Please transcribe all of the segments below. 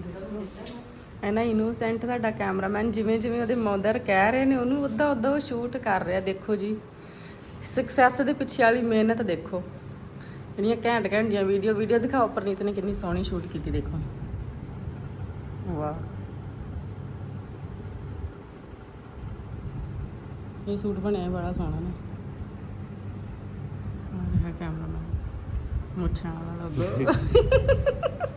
ਦੇਖੋ ਐਨਾ ਇਨੋਸੈਂਟ ਸਾਡਾ ਕੈਮਰਾਮੈਨ ਜਿਵੇਂ ਜਿਵੇਂ ਉਹਦੇ ਮਦਰ ਕਹਿ ਰਹੇ ਨੇ, ਉਹਨੂੰ ਉਦਾਂ ਉਦਾਂ ਉਹ ਸ਼ੂਟ ਕਰ ਰਿਹਾ, ਦੇਖੋ ਜੀ। ਸਕਸੈਸ ਦੇ ਪਿੱਛੇ ਵਾਲੀ ਮਿਹਨਤ ਦੇਖੋ। ਜਿਹੜੀਆਂ ਘੈਂਟ ਘੈਂਟ ਦੀਆਂ ਵੀਡੀਓ ਵੀਡੀਓ ਦਿਖਾਓ, ਪ੍ਰਨੀਤ ਨੇ ਕਿੰਨੀ ਸੋਹਣੀ ਸ਼ੂਟ ਕੀਤੀ, ਦੇਖੋ। ਵਾਹ। ਇਹ ਸੂਟ ਬਣਿਆ ਬੜਾ ਸੋਹਣਾ ਨੇ। ਆ ਰਿਹਾ ਕੈਮਰਾਮੈਨ ਮੁੱਛਾਂ ਵਾਲਾ ਲੋਗੋ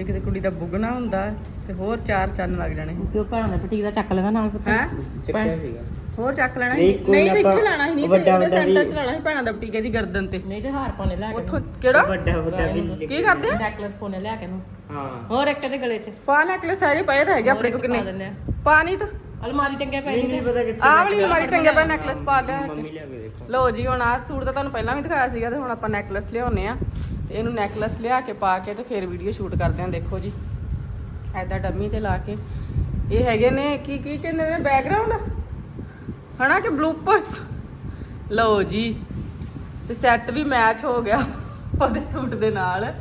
ਜੇ ਕਿਤੇ ਕੁੜੀ ਦਾ ਬੁਗਣਾ ਹੁੰਦਾ ਤੇ ਹੋਰ ਚਾਰ ਚੰਨ ਲੱਗ ਜਾਣੇ। ਤੇ ਉਹ ਭੈਣ ਦਾ ਬੁਟੀਕ ਦਾ ਚੱਕ ਲੈਂਦਾ ਨਾਲ ਪੁੱਤ। ਹੈ? ਚੱਕਿਆ ਸੀਗਾ। ਹੋਰ ਚੱਕ ਲੈਣਾ ਸੀ। ਨਹੀਂ, ਕੋਈ ਨਹੀਂ ਤੇ ਆਪਾਂ ਇੱਥੇ ਲਾਣਾ ਸੀ ਨਹੀਂ ਤੇ ਵੱਡਾ ਇਹਦੇ ਵੱਡਾ ਸੈਂਟਰ ਵੀ- ਚ ਲਾਣਾ ਸੀ ਭੈਣਾਂ ਦਾ ਬੁਟੀਕ ਇਹਦੀ ਗਰਦਨ ਤੇ। ਨਹੀਂ ਤੇ ਹਾਰ ਪਾਉਣੇ ਲੈ ਕੇ ਉੱਥੋਂ ਕਿਹੜਾ? ਵੱਡਾ ਵੱਡਾ ਵੀ ਕੀ ਕਰਦੇ ਆ? ਨੈਕਲੇਸ ਪਾਉਣੇ ਲੈ ਕੇ ਨੂੰ। ਹਾਂ। ਹੋਰ ਇੱਕ ਦੇ ਗਲੇ 'ਚ। ਪਾ ਨੈਕਲੇਸ ਹੈਗੇ ਪਏ ਤਾਂ ਹੈਗੇ ਆਪਣੇ ਕੋ ਪਾ ਕਿੰਨੇ। ਦਿੰਦੇ ਆ। ਪਾ ਨਹੀਂ ਤਾਂ। ਅਲਮਾਰੀ ਟੰਗਿਆ ਪਿਆ ਨਹੀਂ ਜੀ ਨਹੀਂ ਪਤਾ ਕਿੱਥੇ ਆਹ ਵਾਲੀ ਅਲਮਾਰੀ ਟੰਗਿਆ ਪਿਆ ਨੈਕਲੇਸ ਪਾ ਲਿਆ। ਮੰਮੀ ਲਿਆ ਕੇ ਦੇਖੋ। ਲਓ ਜੀ ਹੁਣ ਆਹ ਸੂਟ ਤਾਂ ਤੁਹਾਨੂੰ ਪਹਿਲਾਂ ਵੀ ਦਿਖਾਇਆ ਸੀਗਾ ਤੇ ਹੁਣ ਆਪਾਂ ਨੈਕਲੇਸ ਲਿਆਉਨੇ ਆ। ਤੇ ਇਹਨੂੰ ਨੈਕਲੇਸ ਲਿਆ ਕੇ ਪਾ ਕੇ ਤੇ ਫਿਰ ਵੀਡੀਓ ਸ਼ੂਟ ਕਰਦੇ ਆ ਦੇਖੋ ਜੀ। ਐਦਾਂ ਡੰਮੀ ਤੇ ਲਾ ਕੇ। ਇਹ ਹੈਗੇ ਨੇ ਕੀ ਕੀ ਕਹਿੰਦੇ ਨੇ ਬੈਕਗ੍ਰਾਉਂਡ ਹਨਾ ਕਿ ਬਲੂਪਰਸ ਲਓ ਜੀ ਤੇ ਸੈੱਟ ਵੀ ਮੈਚ ਹੋ ਗਿਆ ਉਹਦੇ ਸੂਟ ਦੇ ਨਾਲ।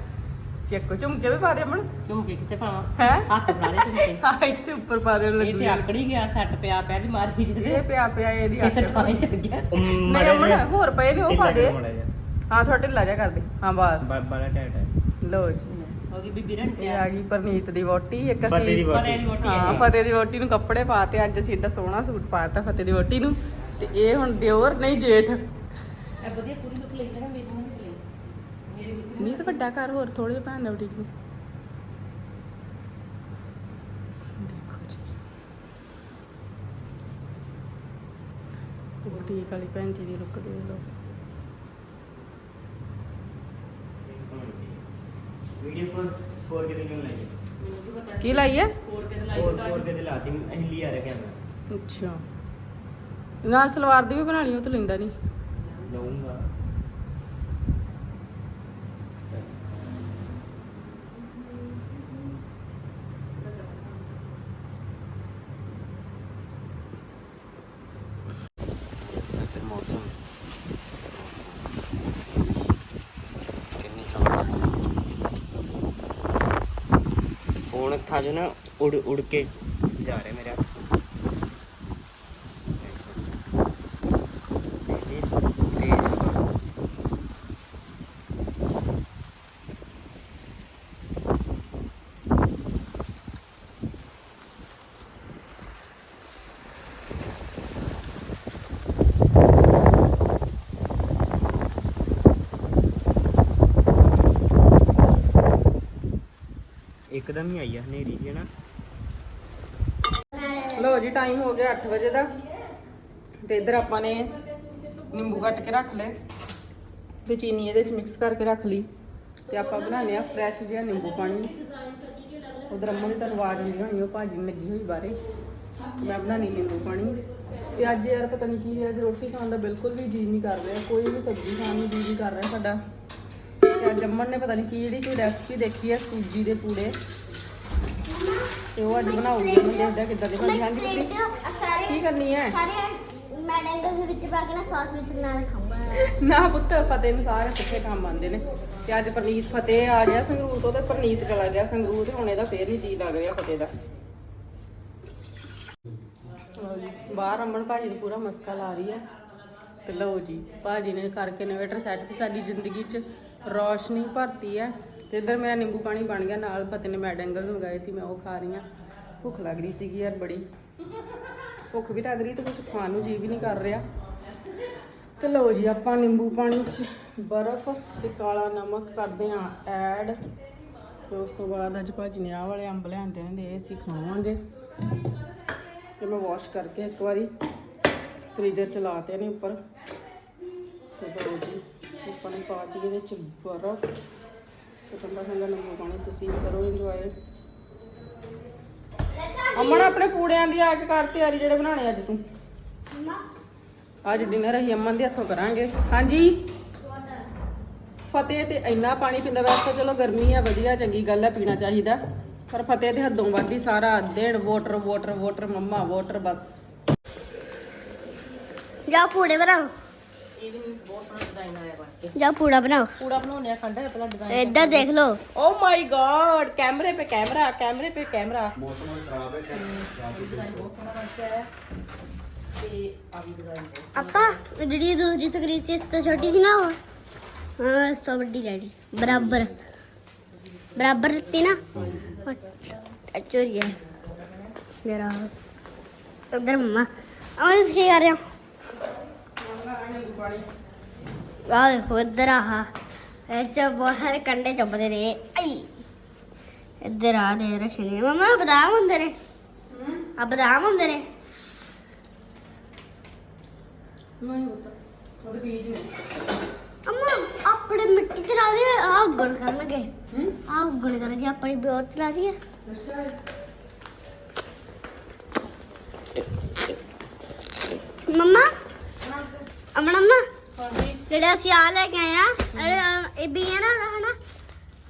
ਚੱਕੋ ਝੁਮਕੇ ਵੀ ਪਾ ਦੇ ਅਮਨ। ਝੁਮਕੇ ਕਿੱਥੇ ਪਾਵਾਂ? ਹੈ? ਹੱਥ ਬਣਾ ਲੈ ਝੁਮਕੇ ਹਾਂ ਇੱਥੇ ਉੱਪਰ ਪਾ ਦੇ ਇਹ ਲੱਗੂ ਤੇ ਆਕੜੀ ਗਿਆ ਸੈੱਟ ਪਿਆ ਪਿਆ ਦੀ ਮਾਰੀ ਜਿਹਦੇ। ਇਹ ਪਿਆ ਪਿਆ ਇਹਦੀ ਇਹ ਆਖੇ ਤਾਂ ਹੀ ਚੱਲ ਗਿਆ। ਨਹੀਂ ਅਮਨ ਹੋਰ ਪਏ ਨੇ ਉਹ ਪਾ ਦੇ। ਹਾਂ ਤੁਹਾਡੇ ਢਿੱਲਾ ਜਾ ਕਰ ਦੇ। ਹਾਂ ਬਸ। ਬੜਾ ਟਾਈਟ ਹੈ। ਲਓ ਜੀ। ਹੋ ਗਈ ਬੀਬੀ ਰਣ ਇਹ ਆ ਗਈ ਪਰਨੀਤ ਦੀ ਵੋਟੀ ਇੱਕ ਫਤਿਹ ਦੀ ਅਸੀਂ ਪਰੇ ਦੀ ਵੋਟੀ ਹਾਂ ਫਤਿਹ ਦੀ ਵੋਟੀ ਨੂੰ ਕੱਪੜੇ ਪਾਤੇ ਅੱਜ ਅਸੀਂ ਏਡਾ ਸੋਹਣਾ ਸੂਟ ਪਾਤਾ ਫਤਿਹ ਦੀ ਵੋਟੀ ਨੂੰ। ਤੇ ਇਹ ਹੁਣ ਦਿਓਰ ਨਹੀਂ ਜੇਠ। ਇਹ ਵਧੀਆ ਪੂਰੀ ਲੁੱਕ ਲਈ ਨਾ ਮੇਰੀ ਨੂੰ ਚਲੀ ਨਹੀਂ ਤਾਂ ਵੱਡਾ ਘਰ ਹੋਰ ਥੋੜੇ ਭੈਣ ਦਾ ਨੂੰ ਦੇਖੋ ਜੀ। ਬੁਟੀਕ ਵਾਲੀ ਭੈਣ ਜੀ ਦੀ ਲੁੱਕ ਦੇ ਲਓ। ਵੀਡੀਓ ਫੋਰ ਫੋਰ ਕੇ ਦਿਨ ਲਾਈ ਕੀ ਕੀ ਕੇ ਫੋਰ ਕੇ ਦਿਲਾਤੀ ਅਸੀਂ ਲਿਆ ਰਿਹਾ ਕੈਮਰਾ। ਅੱਛਾ। ਨਾਲ ਸਲਵਾਰ ਦੀ ਵੀ ਬਣਾ ਲਈ ਉਹ ਤਾਂ ਲੈਂਦਾ ਨਹੀਂ। ਲਊਂਗਾ ਤੇ ਮੌਸਮ ਕਿੰਨੀ ਹਵਾ ਫੋਨ ਹੱਥਾਂ 'ਚ ਨਾ ਉੜ ਉੜ ਕੇ ਜਾ ਇੱਕਦਮ ਹੀ ਆਈ ਆ, ਹਨੇਰੀ ਜੀ ਨਾ ਲੋ ਜੀ ਟਾਈਮ ਹੋ ਗਿਆ 8 ਵਜੇ ਦਾ। ਤੇ ਇਧਰ ਆਪਾਂ ਨੇ ਨਿੰਬੂ ਕੱਟ ਕੇ ਰੱਖ ਲਏ ਤੇ ਚੀਨੀ ਇਹਦੇ ਵਿੱਚ ਮਿਕਸ ਕਰਕੇ ਰੱਖ ਲਈ ਤੇ ਆਪਾਂ ਬਣਾਉਂਦੇ ਆ ਫਰੈਸ਼ ਜਿਹਾ ਨਿੰਬੂ ਪਾਣੀ। ਉਧਰ ਅੰਮਾ ਦੀ ਤਾਂ ਆਵਾਜ਼ ਆਉਂਦੀ ਹੋਣੀ ਉਹ ਭਾਜੀ ਲੱਗੀ ਹੋਈ ਬਾਰੇ ਮੈਂ ਬਣਾਉਣੀ ਨਿੰਬੂ ਪਾਣੀ। ਤੇ ਅੱਜ ਯਾਰ ਪਤਾ ਨਹੀਂ ਕੀ ਹੈ ਅੱਜ ਰੋਟੀ ਖਾਣ ਦਾ ਬਿਲਕੁਲ ਵੀ ਜੀ ਨਹੀਂ ਕਰ ਰਿਹਾ, ਕੋਈ ਵੀ ਸਬਜ਼ੀ ਖਾਣ ਨੂੰ ਜੀ ਨਹੀਂ ਕਰ ਰਿਹਾ ਸਾਡਾ। ਤੇ ਅੱਜ ਅੰਮਨ ਨੇ ਪਤਾ ਨਹੀਂ ਕੀ ਜਿਹੜੀ ਕੋਈ ਰੈਸਪੀ ਦੇਖੀ ਹੈ ਸੂਜੀ ਦੇ ਪੂੜੇ। ਤੇ ਉਹ ਅੱਜ ਬਣਾਉਗੀ ਉਹਨੂੰ ਦੇਖਦਾ ਕਿੱਦਾਂ ਦੀ ਬਣਦੀ ਹਾਂਜੀ ਸਾਰੇ ਕੀ ਕਰਨੀ ਹੈ ਸਾਰੇ ਮੈਂ ਡੈਂਗਲ ਦੇ ਵਿੱਚ ਪਾ ਕੇ ਨਾ ਸੌਸ ਵਿੱਚ ਨਾਲ ਖਾਊਂਗਾ। ਨਾ ਪੁੱਤ ਫਤਿਹ ਨੂੰ ਸਾਰੇ ਸਿੱਖੇ ਕੰਮ ਆਉਂਦੇ ਨੇ। ਤੇ ਅੱਜ ਪ੍ਰਨੀਤ ਫਤਿਹ ਆ ਗਿਆ ਸੰਗਰੂਰ ਤੋਂ ਤੇ ਪ੍ਰਨੀਤ ਚਲਾ ਗਿਆ ਸੰਗਰੂਰ ਤੇ ਹੁਣ ਇਹਦਾ ਫੇਰ ਨਹੀਂ ਜੀ ਲੱਗ ਰਿਹਾ ਫਤਿਹ ਦਾ। ਬਾਹਰ ਅਮਨ ਭਾਜੀ ਨੂੰ ਪੂਰਾ ਮਸਕਾ ਲਾ ਰਹੀ ਹੈ ਤੇ ਲਓ ਜੀ ਭਾਜੀ ਨੇ ਕਰਕੇ ਇਨਵੇਟਰ ਸੈੱਟ ਤੇ ਸਾਡੀ ਜ਼ਿੰਦਗੀ 'ਚ ਰੌਸ਼ਨੀ ਭਰਤੀ ਹੈ ਤੇ ਇੱਧਰ ਮੇਰਾ ਨਿੰਬੂ ਪਾਣੀ ਬਣ ਗਿਆ, ਨਾਲ ਫਤਿਹ ਨੇ ਮੈਡ ਐਂਗਲਸ ਮੰਗਾਏ ਸੀ, ਮੈਂ ਉਹ ਖਾ ਰਹੀ ਹਾਂ। ਭੁੱਖ ਲੱਗ ਰਹੀ ਸੀਗੀ ਯਾਰ ਬੜੀ। ਭੁੱਖ ਵੀ ਲੱਗ ਰਹੀ ਤੇ ਕੁਝ ਖਾਣ ਨੂੰ ਜੀ ਵੀ ਨਹੀਂ ਕਰ ਰਿਹਾ। ਤੇ ਲਓ ਜੀ, ਆਪਾਂ ਨਿੰਬੂ ਪਾਣੀ 'ਚ ਬਰਫ਼ ਤੇ ਕਾਲਾ ਨਮਕ ਕਰਦੇ ਹਾਂ ਐਡ। ਤੇ ਉਸ ਤੋਂ ਬਾਅਦ ਅੱਜ ਭਾਜੀ ਨੇ ਆਹ ਵਾਲੇ ਅੰਬ ਲਿਆਂਦੇ ਨੇ, ਇਹ ਅਸੀਂ ਖਾਵਾਂਗੇ। ਤੇ ਮੈਂ ਵਾਸ਼ ਕਰਕੇ ਇੱਕ ਵਾਰੀ ਫ੍ਰੀਜ਼ਰ ਚ ਲਾਤੇ ਨੇ ਉੱਪਰ। ਤੇ ਲਓ ਜੀ, ਆਪਾਂ ਨੇ ਪਾਤੀ ਇਹਦੇ ਚ ਬਰਫ਼। ਤੇ ਠੰਡਾ ਠੰਡਾ ਨਿੰਬੂ ਪਾਣੀ ਤੁਸੀਂ ਕਰੋ ਇੰਜੋਏ ਅਮਨ ਆਪਣੇ ਪੂੜਿਆਂ ਦੀ ਆ ਕੇ ਕਰ ਤਿਆਰੀ ਜਿਹੜੇ ਬਣਾਣੇ ਅੱਜ ਤੂੰ? ਅੱਜ ਡਿਨਰ ਅਸੀਂ ਅਮਨ ਦੇ ਹੱਥੋਂ ਕਰਾਂਗੇ। ਹਾਂਜੀ? ਫਤਿਹ ਤੇ ਇੰਨਾ ਪਾਣੀ ਪੀਂਦਾ ਵੈਸੇ ਚਲੋ ਗਰਮੀ ਆ, ਵਧੀਆ, ਚੰਗੀ ਗੱਲ ਹੈ ਪੀਣਾ ਚਾਹੀਦਾ। ਪਰ ਫਤਿਹ ਦੇ ਹੱਦੋਂ ਵੱਧ ਹੀ ਸਾਰਾ ਦਿਨ water water water mama water ਬਸ। ਜਾ ਪੂੜੇ ਬਣਾਓ। ਇਹ ਵੀ ਬਹੁਤ ਸੋਹਣਾ ਡਿਜ਼ਾਈਨ ਆਇਆ ਵਾ ਜਾ ਪੂੜਾ ਬਣਾਓ ਪੂੜਾ ਬਣਾਉਣੇ ਆ ਖੰਡ ਪਹਿਲਾਂ ਡਿਜ਼ਾਈਨ ਇੱਧਰ ਦੇਖ ਲਓ ओ माय गॉड कैमरे पे कैमरा कैमरे पे कैमरा ਮੌਸਮ ਖਰਾਬ ਹੈ डिजाइन बहुत सोहना बनता है ਤੇ ਆ ਵੀ ਡਿਜ਼ਾਈਨ ਬਹੁਤ ਆਪਾਂ ਜਿਹੜੀ ਦੂਸਰੀ ਸਕਰੀਨ ਸੀ ਇਸ ਤੋਂ ਛੋਟੀ ਸੀ ਨਾ ਉਹ ਹਾਂ ਇਸ ਤੋਂ ਵੱਡੀ ਡੈਡੀ ਬਰਾਬਰ ਬਰਾਬਰ ਦਿੱਤੀ ਨਾ ਚੋਰੀ ਹੈ ਮੇਰਾ ਉਧਰ ਮੰਮਾ ਆਹ ਕੀ ਕਰ ਰਿਹਾ ਆਹ ਦੇਖੋ ਇੱਧਰ ਆਹ ਇਹ ਚ ਬਹੁਤ ਸਾਰੇ ਕੰਡੇ ਚੁੱਭਦੇ ਨੇ। ਆਈ। ਇੱਧਰ ਆ ਦੇ ਰੱਖੇ ਨੇ ਮਮਾ ਬਦਾਮ ਹੁੰਦੇ ਨੇ। ਆ ਬਦਾਮ ਹੁੰਦੇ ਨੇ। ਨਹੀਂ ਹੁੰਦਾ ਉਹਦੇ ਬੀਜ ਨੇ। ਅਮਾ ਆਪਣੇ ਮਿੱਟੀ ਤੇ ਲਾ ਦੇ ਆ ਉੱਗਣ ਕਰਨਗੇ। ਆ ਉੱਗਣ ਕਰਨਗੇ ਆਪਣੀ ਬਿਓਰ ਤੇ ਲਾ ਦਈਏ ਮੰਮਾ ਅਮਣਾ ਮੰਮਾ ਹਾਂਜੀ। ਜਿਹੜੇ ਅਸੀਂ ਆ ਲੈ ਕੇ ਆਏ ਆ ਇਹ- ਇਹ ਵੀ ਹੈ ਨਾ ਉਹਦਾ ਹਨਾ?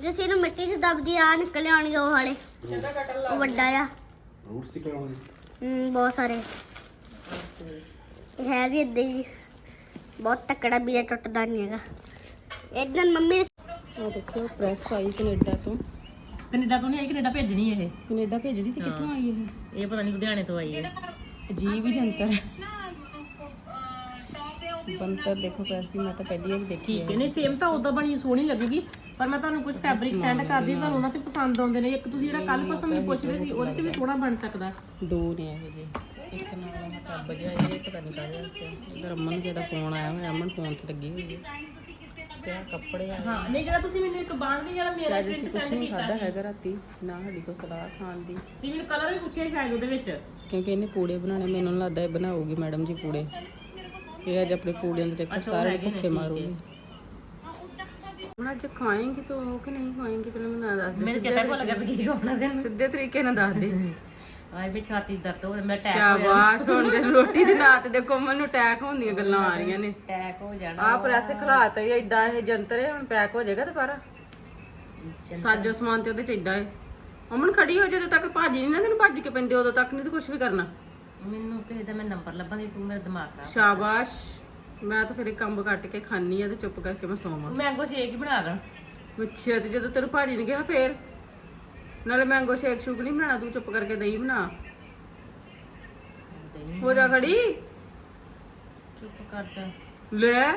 ਜੇ ਅਸੀਂ ਇਹਨੂੰ ਮਿੱਟੀ 'ਚ ਦਬਦੀ ਆ ਨਿਕਲ ਆਉਣਗੇ ਉਹ ਵਾਲੇ। ਕਿਹਦਾ ਕਟਰ ਲਾ ਉਹ ਵੱਡਾ ਆ। ਰੂਟਸ ਦੀ ਕਰਾਉਣੀ ਹਮ, ਬਹੁਤ ਸਾਰੇ। ਇਹ ਹੈ ਵੀ ਏਦਾਂ ਹੀ। ਬਹੁਤ ਤਕੜਾ ਵੀ ਇਹ ਟੁੱਟਦਾ ਨਹੀਂ ਹੈਗਾ। ਇਦਾਂ ਮੰਮੀ ਉਹ ਦੇਖੋ ਪ੍ਰੈਸ ਆਈ ਕੈਨੇਡਾ ਤੋਂ। ਕੈਨੇਡਾ ਤੋਂ ਨਹੀਂ ਆਈ ਕੈਨੇਡਾ ਭੇਜਣੀ ਇਹ। ਕੈਨੇਡਾ ਭੇਜਣੀ ਤੇ ਕਿੱਥੋਂ ਆਈ ਇਹ? ਇਹ ਪਤਾ ਨਹੀਂ ਲੁਧਿਆਣੇ ਤੋਂ ਆਈ ਹੈ। ਅਜੀਬ ਹੀ ਜੰਤਰ ਹੈ। ਬੰਤਰ ਦੇਖੋ ਪ੍ਰੈਸ ਦੀ ਮੈਂ ਤਾਂ ਪਹਿਲੀ ਵਾਰ ਦੇਖੀ ਠੀਕ ਹੈ। ਨਹੀਂ ਸੇਮ ਤਾਂ ਉਦਾਂ ਬਣੀ ਸੋਹਣੀ ਲੱਗੂਗੀ। ਪਰ ਮੈਂ ਤੁਹਾਨੂੰ ਕੁਝ ਫੈਬਰਿਕ ਸੈਂਡ ਕਰਦੀ ਤੁਹਾਨੂੰ ਉਹਨਾਂ ਤੇ ਪਸੰਦ ਆਉਂਦੇ ਨੇ। ਇੱਕ ਤੁਸੀਂ ਜਿਹੜਾ ਕੱਲ ਪਰਸੋਂ ਮੈਨੂੰ ਪੁੱਛਦੇ ਸੀ ਉਹਦੇ ਤੇ ਵੀ ਸੋਹਣਾ ਬਣ ਸਕਦਾ। ਦੋ ਨੇ ਇਹੋ ਜਿਹੇ। ਇੱਕ ਨਾਲ ਆਹ ਟੱਬ ਜਿਹਾ ਇਹ ਪਤਾ ਨਹੀਂ ਕਾਹਦੇ ਵਾਸਤੇ। ਇਧਰ ਅਮਨ ਕੇ ਦਾ ਫੋਨ ਆਇਆ ਹੋਇਆ ਅਮਨ ਫੋਨ ਤੇ ਲੱਗੀ ਹੋਈ ਹੈ। ਤੇ ਕੱਪੜੇ ਆ ਹਾਂ ਨਹੀਂ ਜਿਹੜਾ ਤੁਸੀਂ ਮੈਨੂੰ ਇੱਕ ਬਾਂਧਨੀ ਜਿਹੜਾ ਮੇਰਾ ਅੱਜ ਅਸੀਂ ਕੁਛ ਨਹੀਂ ਖਾਦਾ ਹੈਗਾ ਰਾਤੀ ਨਾ ਸਾਡੀ ਕੋ ਸਲਾਹ ਖਾਣ ਦੀ। ਤੇ ਮੈਨੂੰ ਕਲਰ ਵੀ ਪੁੱਛਿਆ ਸ਼ਾਇਦ ਉਹਦੇ ਵਿੱਚ। ਕਿਉਂਕਿ ਇਹਨੇ ਪੂੜੇ ਬਣਾਉਣੇ ਮੈਨੂੰ ਨੀ ਲੱਗਦਾ ਇਹ ਬਣਾਉਗੀ ਮੈਡਮ ਜੀ ਪੂੜੇ। ਇਹ ਅੱਜ ਆਪਣੇ ਪੂੜਿਆਂ ਦੇ ਦੇਖੋ ਸਾਰੇ ਭੁੱਖੇ ਮਾਰੂਗੀ ਹੁਣ ਅੱਜ ਖਾਏਂਗੀ ਤੂੰ ਉਹ ਕਿ ਨਹੀਂ ਖਾਏਂਗੀ? ਪਹਿਲਾਂ ਮੈਨੂੰ ਦੱਸ ਦੇ ਮੇਰੇ ਚੇਤਾ ਭੁੱਲ ਗਿਆ ਵੀ ਕੀ ਹੋਣਾ ਸੀ। ਸਿੱਧੇ ਤਰੀਕੇ ਨਾਲ ਦੱਸ ਦੇ। ਆਏ ਵੀ ਛਾਤੀ ਦਰਦ ਹੋ ਰਿਹਾ ਮੈਂ ਟੈਕ ਸ਼ਾਬਾਸ਼ ਹੁਣ ਦੇ ਰੋਟੀ ਦੇ ਨਾਂ ਤੇ ਦੇਖੋ ਮੈਨੂੰ ਅਟੈਕ ਹੋਣ ਦੀਆਂ ਗੱਲਾਂ ਆ ਰਹੀਆਂ ਨੇ। ਟੈਕ ਹੋ ਜਾਣਾ। ਆਹ ਪ੍ਰੈਸ ਖਲਾਤਾ ਹੀ ਐਡਾ ਇਹ ਜੰਤਰ ਹੈ ਹੁਣ ਪੈਕ ਹੋ ਜਾਏਗਾ ਦੁਬਾਰਾ। ਸਾਜੋ ਸਮਾਨ ਤੇ ਉਹਦੇ ਚ ਏਡਾ ਹੈ। ਅਮਨ ਖੜੀ ਹੋ ਜਦੋਂ ਤੱਕ ਭਾਜੀ ਨਹੀਂ ਨਾ ਤੈਨੂੰ ਭੱਜ ਕੇ ਪੈਂਦੇ ਉਦੋਂ ਤੱਕ ਨਹੀਂ ਤੇ ਕੁਝ ਵੀ ਕਰਨਾ। ਮੈਨੂੰ ਕਿਸੇ ਦਾ ਮੈਂ ਨੰਬਰ ਲੱਭਣ ਦੀ ਤੂੰ ਮੇਰਾ ਦਿਮਾਗ ਖਰਾਬ ਸ਼ਾਬਾਸ਼। ਮੈਂ ਤਾਂ ਫਿਰ ਇਹ ਕੰਮ ਕੱਟ ਕੇ ਖਾਣੀ ਆ ਤੇ ਚੁੱਪ ਕਰਕੇ ਮੈਂ ਸੌਵਾਂ ਮੈਂਗੋ ਸ਼ੇਕ ਹੀ ਬਣਾ ਦਾਂ ਅੱਛਾ ਤੇ ਜਦੋਂ ਤੈਨੂੰ ਭਾਜੀ ਨੇ ਕਿਹਾ ਫੇਰ? ਨਾਲੇ ਮੈਂਗੋ ਸ਼ੇਕ ਸ਼ੂਕ ਨਹੀਂ ਬਣਾਣਾ ਤੂੰ ਚੁੱਪ ਕਰਕੇ ਦਹੀਂ ਬਣਾ। ਦਹੀਂ ਹੋ ਜਾ ਖੜੀ। ਚੁੱਪ ਕਰ ਜਾ। ਲੈ।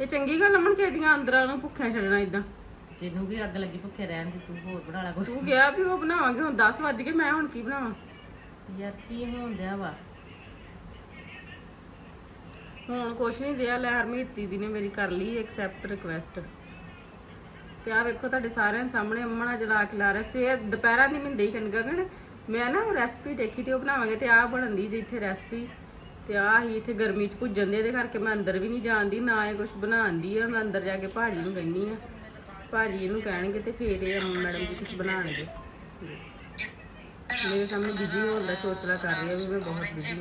ਇਹ ਚੰਗੀ ਗੱਲ ਅਮਨ ਕਿਹਦੀਆਂ ਅੰਦਰਾਂ ਨੂੰ ਭੁੱਖਿਆ ਛੱਡਣਾ ਇਦਾਂ ਤੈਨੂੰ ਵੀ ਅੱਗ ਲੱਗੀ ਭੁੱਖੇ ਰਹਿਣ ਦੀ ਤੂੰ ਹੋਰ ਬਣਾ ਲਾ ਕੁਛ। ਤੂੰ ਕਿਹਾ ਵੀ ਉਹ ਬਣਾਵਾਂਗੇ ਹੁਣ 10 ਵੱਜ ਗਏ ਮੈਂ ਹੁਣ ਕੀ ਬਣਾਵਾਂ? ਯਾਰ ਕੀ ਹੋਣ ਵਾ? ਹੁਣ ਕੁਛ ਨਹੀਂ ਦਿਆ ਲੈ ਹਰਮੀਤ ਦੀਦੀ ਨੇ ਮੇਰੀ ਕਰ ਲਈ ਐਕਸੈਪਟ ਰਿਕੁਐਸਟ ਤੇ ਆ ਵੇਖੋ ਤੁਹਾਡੇ ਸਾਰਿਆਂ ਦੇ ਸਾਹਮਣੇ ਅੰਮਣਾ ਜਲਾ ਕੇ ਲਾ ਰਿਹਾ। ਸਵੇਰ ਦੁਪਹਿਰਾਂ ਦੀ ਮਿੰਦੇ ਹੀ ਕੰਨ ਗਗਨ ਮੈਂ ਨਾ ਰੈਸਪੀ ਦੇਖੀ ਤੇ ਉਹ ਬਣਾਵਾਂਗੇ ਤੇ ਆ ਬਣਦੀ ਜੇ ਇੱਥੇ ਰੈਸਪੀ ਤੇ ਆ ਹੀ ਇੱਥੇ ਗਰਮੀ ਚ ਭੁੱਜਣ ਦੇ ਇਹਦੇ ਕਰਕੇ ਮੈਂ ਅੰਦਰ ਵੀ ਨਹੀਂ ਜਾਂਦੀ ਨਾ ਇਹ ਕੁਝ ਬਣਾਉਂਦੀ ਆ ਮੈਂ ਅੰਦਰ ਜਾ ਕੇ ਭਾਜੀ ਨੂੰ ਕਹਿੰਦੀ ਆ। ਭਾਜੀ ਇਹਨੂੰ ਕਹਿਣਗੇ ਤੇ ਫੇਰ ਇਹ ਮੈਡਮ ਜੀ ਕੁਝ ਬਣਾਉਣਗੇ। ਮੇਰੇ ਸਾਹਮਣੇ ਬਿਜ਼ੀ ਹੋਣ ਦਾ ਚੋਚਲਾ ਕਰ ਰਹੀ ਆ ਵੀ ਮੈਂ ਬਹੁਤ ਬਿਜ਼ੀ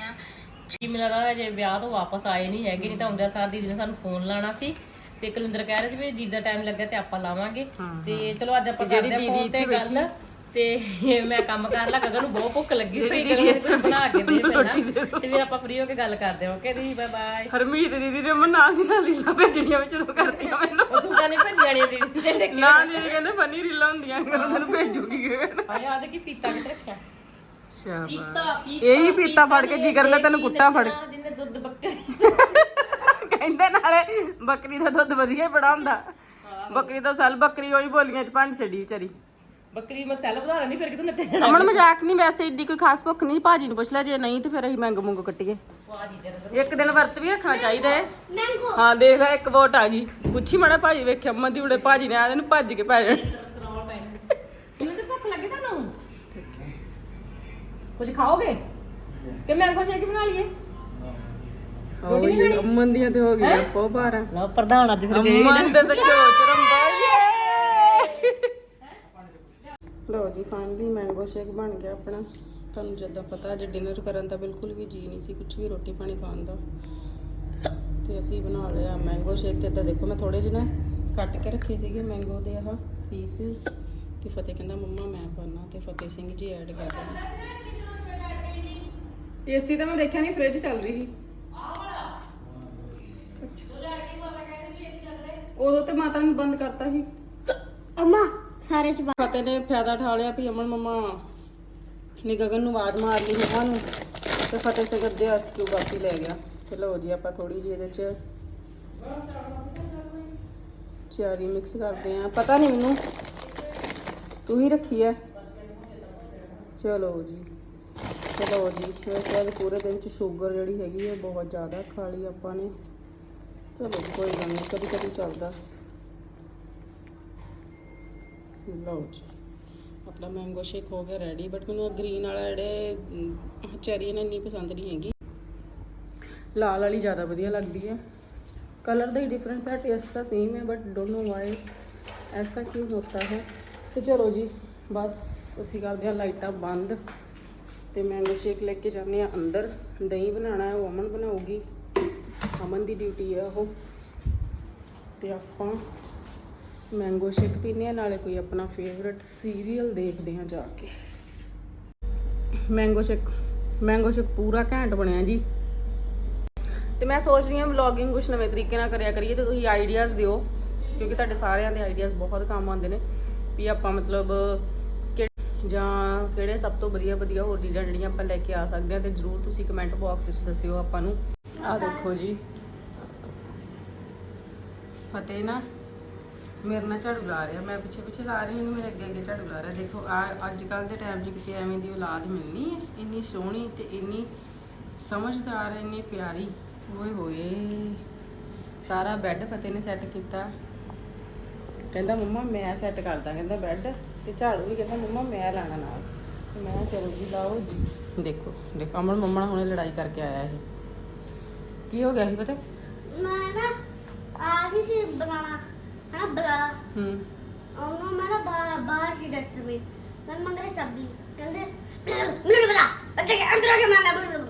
ਹਾਂ। ਜੀ ਮੇਰਾ ਤਾਂ ਅਜੇ ਵਿਆਹ ਤੋਂ ਵਾਪਸ ਆਏ ਨਹੀਂ ਹੈਗੇ ਨਹੀਂ ਤਾਂ ਆਉਂਦਿਆਂ ਸਾਰ ਦੀਦੀ ਨੇ ਸਾਨੂੰ ਫੋਨ ਲਾਣਾ ਸੀ ਤੇ ਕੁਲਿੰਦਰ ਕਹਿ ਰਹੇ ਸੀ ਵੀ ਜੀਦਾ ਟਾਈਮ ਲੱਗਾ ਤੇ ਆਪਾਂ ਲਾਵਾਂਗੇ। ਤੇ ਚਲੋ ਅੱਜ ਆਪਾਂ ਕਰਦੇ ਆ ਫੋਨ ਤੇ ਗੱਲ। ਤੇ ਮੈਂ ਕੰਮ ਕਰ ਲਾ ਗਗਨ ਨੂੰ ਬਹੁਤ ਭੁੱਖ ਲੱਗੀ ਹੋਈ ਗਗਨ ਨੂੰ ਕੁਝ ਬਣਾ ਕੇ ਦੇ ਪਹਿਲਾਂ। ਤੇ ਫਿਰ ਆਪਾਂ ਫ੍ਰੀ ਹੋ ਕੇ ਗੱਲ ਕਰਦੇ ਹਾਂ ਓਕੇ ਦੀ ਬਾਏ ਬਾਏ ਹਰਮੀਤ ਦੀਦੀ ਨੇ ਮੈਂ ਨਾਲ ਦੀ ਨਾਲ ਰੀਲਾਂ ਭੇਜਣੀਆਂ ਵਿੱਚ ਸ਼ੁਰੂ ਕਰਤੀਆਂ ਮੈਨੂੰ। ਉਹ ਸੂਟਾਂ ਨਹੀਂ ਭੱਜ ਜਾਣੀ ਦੀਦੀ ਨੇ ਨਾ ਦੀਦੀ ਕਹਿੰਦੇ ਫਨੀ ਰੀਲਾਂ ਹੁੰਦੀਆਂ ਕਿ ਮੈਂ ਤੈਨੂੰ ਭੇਜੂਗੀ ਆਏ ਆ ਦੇ ਕੀ ਪੀਤਾ ਕਿੱਥੇ ਰੱਖਿਆ? ਸ਼ਾਬਾਸ਼। ਇਹੀ ਪੀਤਾ ਫੜ ਕੇ ਜੀ ਕਰਦਾ ਤੈਨੂੰ ਕੁੱਟਾ ਫੜ ਜਿੰਨੇ ਦੁੱਧ ਬੱਕਰੀ ਕਹਿੰਦੇ ਨਾਲੇ ਬੱਕਰੀ ਦਾ ਦੁੱਧ ਵਧੀਆ ਹੀ ਬੜਾ ਹੁੰਦਾ। ਬੱਕਰੀ ਤਾਂ ਸੈਲ ਬੱਕਰੀ ਉਹੀ ਬੋਲੀਆਂ ਚ ਭੰਡ ਛੱਡੀ ਵਿਚਾਰੀ। ਬੱਕਰੀ ਮੈਂ ਸੈਲ ਵਧਾ ਲੈਂਦੀ ਫਿਰ ਕਿਤੋਂ ਨੱਚੇ ਜਾਣਾ ਅਮਨ ਮਜ਼ਾਕ ਨਹੀਂ ਵੈਸੇ ਏਡੀ ਕੋਈ ਖਾਸ ਭੁੱਖ ਨਹੀਂ ਭਾਜੀ ਨੂੰ ਪੁੱਛ ਲੈ ਜੇ ਨਹੀਂ ਤੇ ਫਿਰ ਅਸੀਂ ਮੰਗ ਮੁੰਗ ਕੱਟੀਏ। ਵਾਜੀ ਦੇ ਇੱਕ ਦਿਨ ਵਰਤ ਵੀ ਰੱਖਣਾ ਚਾਹੀਦਾ ਹੈ। ਮੈਂਗੋ। ਹਾਂ ਦੇਖ ਲੈ ਇੱਕ ਵੋਟ ਆ ਗਈ। ਪੁੱਛੀ ਮੜਾ ਭਾਜੀ ਵੇਖਿਆ ਅਮਨ ਦੀ ਉੜੇ ਭਾਜੀ ਨੇ ਆ ਇਹਨੂੰ ਭੱਜ ਕੇ ਪੈ ਜਾਣ। ਕਰੋੜ ਪੈ ਕਿਉਂ ਤੇ ਭੁੱਖ ਲੱਗੇ ਤੁਹਾਨੂੰ। ਕੁਝ ਖਾਓਗੇ? ਕਿ ਮੈਂਗੋ ਸ਼ੇਕ ਬਣਾ ਲਈਏ? ਉਹ ਅਮਨ ਦੀਆਂ ਤੇ ਹੋ ਗਈਆਂ ਪੋ ਬਾਰਾਂ। ਲਓ ਪ੍ਰਧਾਨ ਅੱਜ ਫਿਰ ਅਮਨ ਦੇ ਤਾਂ ਚੋਚ ਰੰਬਾ ਲਓ ਜੀ ਫਾਈਨਲੀ ਮੈਂਗੋ ਸ਼ੇਕ ਬਣ ਗਿਆ ਆਪਣਾ। ਤੁਹਾਨੂੰ ਜਦੋਂ ਪਤਾ, ਅੱਜ ਡਿਨਰ ਕਰਨ ਦਾ ਬਿਲਕੁਲ ਵੀ ਜੀ ਨਹੀਂ ਸੀ ਕੁਝ ਵੀ ਰੋਟੀ ਪਾਣੀ ਖਾਣ ਦਾ। ਤੇ ਅਸੀਂ ਬਣਾ ਲਿਆ ਮੈਂਗੋ ਸ਼ੇਕ ਤੇ ਤਾਂ ਦੇਖੋ ਮੈਂ ਥੋੜੇ ਜਿਹੇ ਨਾ ਕੱਟ ਕੇ ਰੱਖੇ ਸੀਗੇ ਮੈਂਗੋ ਦੇ ਆਹ ਪੀਸਿਸ ਤੇ ਫਤਿਹ ਕਹਿੰਦਾ, ਮੰਮਾ, ਮੈਂ ਪਾਣਾ ਤੇ ਫਤਿਹ ਸਿੰਘ ਜੀ ਐਡ ਕਰ ਰਹੇ ਏਸੀ ਤਾਂ ਮੈਂ ਦੇਖਿਆ ਨਹੀਂ ਫ੍ਰਿਜ ਚੱਲ ਰਹੀ ਸੀ। ਉਦੋਂ ਤੇ ਮਾਤਾ ਨੂੰ ਬੰਦ ਕਰਤਾ ਸੀ। ਅਮਾ ਸਾਰੇ ਚ ਫਤਿਹ ਨੇ ਫਾਇਦਾ ਠਾ ਲਿਆ ਵੀ ਅਮਨ ਮਮਾ ਨੇ ਗਗਨ ਨੂੰ ਆਵਾਜ਼ ਮਾਰ ਲਈ ਮਮਾ ਨੂੰ। ਤੇ ਫਤਿਹ ਸੇ ਕਰਦੇ ਅਸ ਕਿਉਂ ਬਾਕੀ ਲੈ ਗਿਆ। ਚਲੋ ਜੀ, ਆਪਾਂ ਥੋੜੀ ਜਿਹੀ ਇਹਦੇ ਚ ਚਾਰੀ ਮਿਕਸ ਕਰਦੇ ਆ ਪਤਾ ਨਹੀਂ ਮੈਨੂੰ। ਤੂੰ ਹੀ ਰੱਖੀ ਹੈ। ਚਲੋ ਜੀ। ਚਲੋ ਜੀ ਵੈਸੇ ਅੱਜ ਪੂਰੇ ਦਿਨ ਚ ਸ਼ੂਗਰ ਜਿਹੜੀ ਹੈਗੀ ਹੈ, ਬਹੁਤ ਜ਼ਿਆਦਾ ਖਾ ਲਈ ਆਪਾਂ ਨੇ। ਚਲੋ ਕੋਈ ਗੱਲ ਨਹੀਂ ਕਦੀ ਕਦੀ ਚੱਲਦਾ। ਲਓ ਜੀ। ਆਪਣਾ ਮੈਂਗੋ ਸ਼ੇਕ ਹੋ ਗਿਆ ਰੈਡੀ ਬਟ ਮੈਨੂੰ ਗ੍ਰੀਨ ਵਾਲਾ ਜਿਹੜੇ ਚੈਰੀ ਨੇ ਨਹੀਂ ਪਸੰਦ ਨਹੀਂ ਹੈਗੀ। ਲਾਲ ਵਾਲੀ ਜ਼ਿਆਦਾ ਵਧੀਆ ਲੱਗਦੀ ਹੈ। ਕਲਰ ਦਾ ਹੀ ਡਿਫਰੈਂਸ ਹੈ ਟੇਸਟ ਤਾਂ ਸੇਮ ਹੈ ਬਟ ਡੋਨਟ ਨੋ ਵਾਈ ਐਸਾ ਕਿਉਂ ਹੁੰਦਾ ਹੈ। ਤੇ ਚਲੋ ਜੀ, ਬਸ ਅਸੀਂ ਕਰਦੇ ਹਾਂ ਲਾਈਟਾਂ ਬੰਦ। ਤੇ ਮੈਂਗੋ ਸ਼ੇਕ ਲੈ ਕੇ ਜਾਂਦੇ ਆ ਅੰਦਰ। ਦਹੀਂ ਬਣਾਉਣਾ ਹੈ, ਉਹ ਅਮਨ ਬਣਾਉਗੀ ਅਮਨ ਦੀ ਡਿਊਟੀ ਹੈ ਉਹ। ਤੇ ਆਪਾਂ ਮੈਂਗੋ ਸ਼ੇਕ ਪੀਨੇ ਆ ਨਾਲੇ ਕੋਈ ਆਪਣਾ ਫੇਵਰਿਟ ਸੀਰੀਅਲ ਦੇਖਦੇ ਆ ਜਾ ਕੇ। ਮੈਂਗੋ ਸ਼ੇਕ ਮੈਂਗੋ ਸ਼ੇਕ ਪੂਰਾ ਘੈਂਟ ਬਣਿਆ ਜੀ। ਤੇ ਮੈਂ ਸੋਚ ਰਹੀ ਹਾਂ ਵਲੌਗਿੰਗ ਕੁਝ ਨਵੇਂ ਤਰੀਕੇ ਨਾਲ ਕਰਿਆ ਕਰੀਏ ਤੇ ਤੁਸੀਂ ਆਈਡੀਆਜ਼ ਦਿਓ, ਕਿਉਂਕਿ ਤੁਹਾਡੇ ਸਾਰਿਆਂ ਦੇ ਆਈਡੀਆਜ਼ ਬਹੁਤ ਕੰਮ ਆਉਂਦੇ ਨੇ। ਵੀ ਆਪਾਂ ਮਤਲਬ ਜਾਂ ਕਿਹੜੇ ਸਭ ਤੋਂ ਵਧੀਆ ਵਧੀਆ ਹੋਰ ਚੀਜ਼ਾਂ ਜਿਹੜੀਆਂ ਆਪਾਂ ਲੈ ਕੇ ਆ ਸਕਦੇ ਹਾਂ ਤੇ ਜਰੂਰ ਤੁਸੀਂ ਕਮੈਂਟ ਬਾਕਸ ਵਿੱਚ ਦੱਸਿਓ ਆਪਾਂ ਨੂੰ। ਆਹ ਦੇਖੋ ਜੀ। ਫਤਿਹ ਨਾ। ਮੇਰੇ ਨਾਲ ਝਾੜੂ ਲਾ ਰਿਹਾ, ਮੈਂ ਪਿੱਛੇ ਪਿੱਛੇ ਲਾ ਰਹੀ ਹਾਂ ਮੇਰੇ ਅੱਗੇ ਅੱਗੇ ਝਾੜੂ ਲਾ ਰਿਹਾ। ਦੇਖੋ, ਆ ਅੱਜ ਕੱਲ ਦੇ ਟਾਈਮ 'ਚ ਕਿਤੇ ਐਵੇਂ ਦੀ ਔਲਾਦ ਮਿਲਣੀ ਹੈ, ਇੰਨੀ ਸੋਹਣੀ ਤੇ ਇੰਨੀ ਸਮਝਦਾਰ, ਇੰਨੀ ਪਿਆਰੀ। ਓਏ ਹੋਏ, ਸਾਰਾ ਬੈੱਡ ਫਤਿਹ ਨੇ ਸੈੱਟ ਕੀਤਾ। ਕਹਿੰਦਾ, ਮੰਮਾ, ਮੈਂ ਸੈੱਟ ਕਰਦਾ ਕਹਿੰਦਾ ਬੈੱਡ ਤੇ ਝਾੜੂ ਵੀ। ਕਹਿੰਦਾ, ਮੰਮਾ, ਮੈਂ ਲਾਣਾ ਨਾਲ। ਤੇ ਮੈਂ ਕਿਹਾ, ਚਲੋ ਜੀ, ਲਾਓ ਜੀ। ਦੇਖੋ ਦੇਖੋ, ਅਮਨ ਮੰਮਾ ਹੁਣੇ ਲੜਾਈ ਕਰਕੇ ਆਇਆ ਇਹ। ਕੀ ਹੋ ਗਿਆ ਸੀ ਪਤਾ? ਮੈਂ ਨਾ ਆ ਗਈ ਸੀ ਬਣਾਣਾ ਬਰਾ। ਹੂੰ। ਉਹਨੂੰ ਮੈਂ ਨਾ ਬਾਹਰ ਬਾਹਰ ਦੀ ਡਸਟਬਿਨ ਮੈਂ ਮੰਗ ਰਿਹਾ ਚਾਬੀ। ਕਹਿੰਦੇ ਮੈਨੂੰ ਨਹੀਂ ਪਤਾ। ਬੱਚੇ ਕੇ ਅੰਦਰ ਆ ਕੇ ਮੰਗਾ ਬੋਲ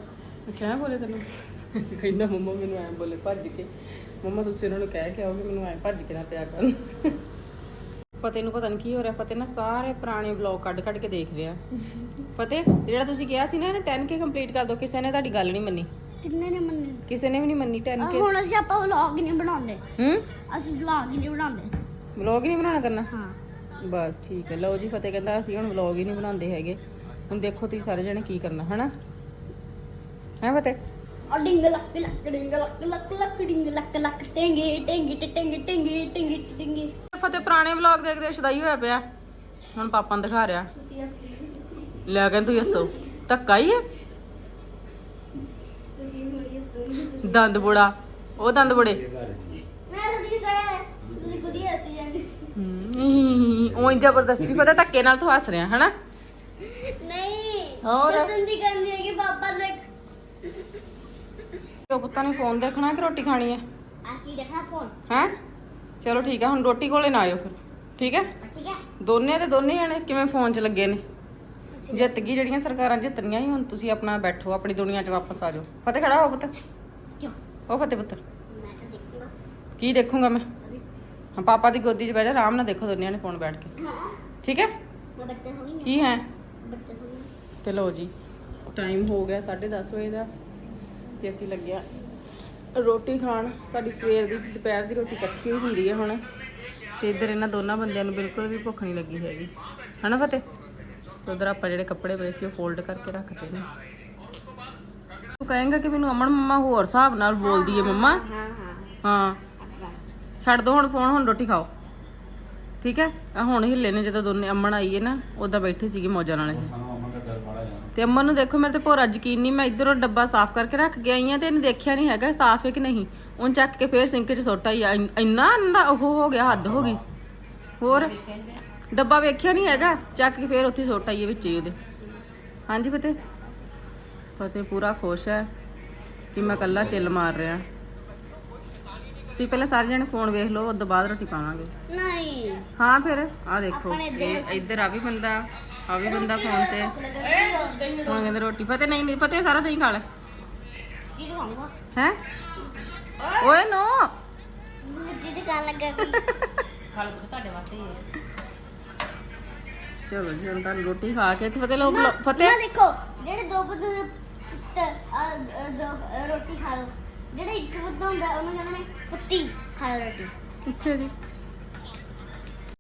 ਅੱਛਾ ਐਂ ਬੋਲੇ ਤੈਨੂੰ। ਕਹਿੰਦਾ ਮੰਮਾ ਮੈਨੂੰ ਐਂ ਬੋਲੇ ਭੱਜ ਕੇ। ਮੰਮਾ ਤੁਸੀਂ ਉਹਨਾਂ ਨੂੰ ਕਹਿ ਕੇ ਆਓ ਕਿ ਮੈਨੂੰ ਐਂ ਭੱਜ ਕੇ ਨਾ ਪਿਆ ਕਰਨ ਪਤੇ ਨੂੰ ਪਤਾ ਨਹੀਂ ਕੀ ਹੋ ਰਿਹਾ। ਪਤੇ ਨਾ ਸਾਰੇ ਪੁਰਾਣੇ ਵਲੌਗ ਕੱਢ ਕੱਢ ਕੇ ਦੇਖ ਰਿਹਾ। ਪਤੇ ਜਿਹੜਾ ਤੁਸੀਂ ਕਿਹਾ ਸੀ ਨਾ ਇਹਨੇ 10k ਕੰਪਲੀਟ ਕਰ ਦਿਓ ਕਿਸੇ ਨੇ ਤੁਹਾਡੀ ਗੱਲ ਨਹੀਂ ਮੰਨੀ। ਕਿੰਨੇ ਨੇ ਮੰਨੇ? ਕਿਸੇ ਨੇ ਵੀ ਨਹੀਂ ਮੰਨੀ 10k ਹੁਣ ਅਸੀਂ ਆਪਾਂ ਵਲੌਗ ਨਹੀਂ ਬਣਾਉਂਦੇ। ਹੂੰ? ਅਸੀਂ ਵਲੌਗ ਨਹੀਂ ਬਣਾਉਂਦੇ। ਵਲੌਗ ਹੀ ਨਹੀਂ ਬਣਾਉਣਾ ਕਰਨਾ? ਹਾਂ। ਬਸ ਠੀਕ ਹੈ ਲਓ ਜੀ ਫਤਿਹ ਕਹਿੰਦਾ ਅਸੀਂ ਹੁਣ ਵਲੌਗ ਹੀ ਨਹੀਂ ਬਣਾਉਂਦੇ ਹੈਗੇ। ਹੁਣ ਦੇਖੋ ਤੁਸੀਂ ਸਾਰੇ ਜਣੇ ਕੀ ਕਰਨਾ ਹਨਾ? ਹੈ ਫਤਿਹ? ਔਰ ਡਿੰਗ ਲੱਕ ਲੱਕ ਡਿੰਗ ਲੱਕ ਲੱਕ ਲੱਕ ਡਿੰਗ ਲੱਕ ਲੱਕ ਟੇਂਗੇ ਟੇਂਗੇ ਟੇਂਗੇ ਟੇਂਗੇ ਟੇਂਗੇ ਟੇਂਗੇ। ਫਤਿਹ ਪੁਰਾਣੇ ਵਲੌਗ ਦੇਖਦੇ ਸ਼ਦਾਈ ਹੋਇਆ ਪਿਆ। ਹੁਣ ਪਾਪਾ ਨੂੰ ਦਿਖਾ ਰਿਹਾ। ਅਸੀਂ ਲੈ ਕਹਿੰਦੇ ਤੂੰ ਦੱਸੋ ਧੱਕਾ ਹੀ ਹੈ। ਦੰਦ ਬੁੜਾ ਉਹ ਦੰਦ ਬੁੜੇ ਮੈਂ ਤੁਸੀਂ ਸਰ ਤੁਸੀਂ ਖੁਦ ਹੀ ਹੱਸੀ ਜਾਂਦੇ ਉਹ ਜ਼ਬਰਦਸਤੀ। ਪਤਾ ਧੱਕੇ ਨਾਲ ਤੂੰ ਹੱਸ ਰਿਹਾ ਹਨਾ? ਨਹੀਂ ਹੋਰ? ਪਸੰਦ ਹੀ ਕਰਨੀ ਹੈ ਕਿ ਪਾਪਾ ਨੇ ਉਹ ਪੁੱਤਾਂ ਨੇ ਫੋਨ ਦੇਖਣਾ ਕਿ ਰੋਟੀ ਖਾਣੀ ਹੈ? ਅਸੀਂ ਦੇਖਣਾ ਫੋਨ ਹੈ? ਚਲੋ ਠੀਕ ਹੈ ਹੁਣ ਰੋਟੀ ਕੋਲੇ ਨਾ ਆਇਓ ਫਿਰ। ਠੀਕ ਹੈ? ਠੀਕ ਹੈ। ਦੋਨੇ ਤੇ ਦੋਨੇ ਜਣੇ ਕਿਵੇਂ ਫੋਨ 'ਚ ਲੱਗੇ ਨੇ? ਜਿੱਤ ਗਈ ਜਿਹੜੀਆਂ ਸਰਕਾਰਾਂ ਜਿੱਤਣੀਆਂ ਹੀ ਹੁਣ ਤੁਸੀਂ ਆਪਣਾ ਬੈਠੋ ਆਪਣੀ ਦੁਨੀਆ 'ਚ ਵਾਪਸ ਆ ਜਾਓ। ਫਤਿਹ ਖੜਾ ਹੋ ਪੁੱਤ। ਉਹ ਫਤਿਹ ਪੁੱਤ। ਮੈਂ ਤਾਂ ਦੇਖੂੰਗਾ ਕੀ ਦੇਖੂੰਗਾ ਮੈਂ? ਹਾਂ, ਪਾਪਾ ਦੀ ਗੋਦੀ 'ਚ ਬਹਿ ਜਾ, ਆਰਾਮ ਨਾਲ ਦੇਖੋ ਦੋਨਿਆਂ ਨੇ ਫੋਨ ਬੈਠ ਕੇ। ਠੀਕ ਹੈ? ਮੈਂ ਬੱਚੇ ਹੋਣੀ ਕੀ ਹੈ? ਬੱਚੇ ਹੋਣੀ ਤੇ ਲਓ ਜੀ ਟਾਈਮ ਹੋ ਗਿਆ 10:30 ਵਜੇ ਦਾ ਤੇ ਅਸੀਂ ਲੱਗਿਆ ਰੋਟੀ ਖਾਣ। ਸਾਡੀ ਸਵੇਰ ਦੀ ਦੁਪਹਿਰ ਦੀ ਰੋਟੀ ਇਕੱਠੀ ਹੁੰਦੀ ਹੈ ਹੁਣ। ਤੇ ਇੱਧਰ ਇਹਨਾਂ ਦੋਨਾਂ ਬੰਦਿਆਂ ਨੂੰ ਬਿਲਕੁਲ ਵੀ ਭੁੱਖ ਨਹੀਂ ਲੱਗੀ ਹੈਗੀ। ਹਨਾ ਫਤਿਹ? ਤੇ ਉਧਰ ਆਪਾਂ ਜਿਹੜੇ ਕੱਪੜੇ ਪਏ ਸੀ ਉਹ ਫੋਲਡ ਕਰਕੇ ਰੱਖਤੇ ਨੇ। ਕਹੇਂਗਾ ਕਿ ਮੈਨੂੰ ਅਮਨ ਮੰਮਾ ਹੋਰ ਹਿਸਾਬ ਨਾਲ ਬੋਲਦੀ ਹੈ ਮੰਮਾ। ਹਾਂ ਹਾਂ ਹਾਂ। ਛੱਡ ਦੋ ਹੁਣ ਫੋਨ ਹੁਣ ਰੋਟੀ ਖਾਓ। ਠੀਕ ਹੈ? ਆ ਹੁਣ ਹਿੱਲੇ ਨੇ ਜਦੋਂ ਦੋਨੇ ਅਮਨ ਆਈ ਹੈ ਨਾ ਉਦਾਂ ਬੈਠੇ ਸੀਗੇ ਮੌਜਾਂ ਨਾਲ। ਇਹ ਸਾਨੂੰ ਅਮਨ ਦਾ ਡਰ ਮਾੜਾ ਜਾਣਾ ਤੇ ਅੰਮਾ ਨੂੰ ਦੇਖੋ ਮੇਰੇ ਤੇ ਭੋਰਾ ਯਕੀਨ ਨਹੀਂ ਮੈਂ ਇਧਰੋਂ ਡੱਬਾ ਸਾਫ਼ ਕਰਕੇ ਰੱਖ ਕੇ ਆਈ ਆ ਤੇ ਇਹਨੇ ਦੇਖਿਆ ਨਹੀਂ ਹੈਗਾ ਸਾਫ਼ ਹੈ ਕਿ ਨਹੀਂ? ਉਹਨ ਚੱਕ ਕੇ ਫੇਰ ਸਿੰਕ 'ਚ ਸੁੱਟ ਆਈ ਆ। ਇੰਨ- ਇੰਨਾ ਅੰਦਾ ਉਹ ਹੋ ਗਿਆ ਹੱਦ ਹੋ ਗਈ। ਹੋਰ? ਡੱਬਾ ਵੇਖਿਆ ਨਹੀਂ ਹੈਗਾ ਚੱਕ ਕੇ ਫੇਰ ਉੱਥੇ ਸੁੱਟ ਆਈ ਹੈ ਵਿੱਚ ਹੀ ਉਹਦੇ। ਹਾਂਜੀ ਫਤਿਹ। ਫਤਿਹ ਪੂਰਾ ਖੁਸ਼ ਹੈ ਕਿ ਮੈਂ ਕੱਲਾ ਚਿੱਲ ਮਾਰ ਰਿਹਾ। ਤੁਸੀਂ ਪਹਿਲਾਂ ਸਾਰੇ ਜਣੇ ਫੋਨ ਵੇਖ ਲਓ ਉਦੋਂ ਬਾਅਦ ਰੋਟੀ ਪਾਵਾਂਗੇ। ਨਹੀਂ। ਹਾਂ ਫਿਰ ਆ ਦੇਖੋ ਇੱਧਰ- ਇਹ ਇੱਧਰ ਆ ਵੀ ਬੰਦਾ ਆ ਵੀ ਬੰਦਾ ਫੋਨ ਤੇ। ਹੁਣ ਕਹਿੰਦੇ ਰੋਟੀ ਫਤਿਹ ਨਹੀਂ ਨਹੀਂ ਫਤਿਹ ਸਾਰਾ ਦਹੀਂ ਖਾ ਲੈ। ਕੀ ਹੈ? ਓਏ ਨੋ। ਮੁੱਜੀ ਦੀ ਗੱਲ ਲੱਗਾ ਕੋਈ ਖਾ ਲਓ ਪੁੱਤ ਤੁਹਾਡੇ ਵਾਸਤੇ ਹੀ ਹੈ। ਚਲੋ ਜੀ ਹੁਣ ਤਾਂ ਰੋਟੀ ਖਾ ਕੇ ਤੇ ਫਤਿਹ ਲੋਕ ਫਤਿਹ। ਨਾ ਦੇਖੋ ਜਿਹੜੇ ਦੋ ਬੰਦੇ ਪੁੱਤ ਆ ਆ ਦੋ ਰੋਟੀ ਖਾ ਲਓ। ਜਿਹੜਾ ਇੱਕ ਪੁੱਤ ਹੁੰਦਾ, ਉਹਨੂੰ ਕਹਿੰਦੇ ਨੇ ਪੁੱਤੀ ਖਾ ਲਓ ਰੋਟੀ। ਅੱਛਾ ਜੀ।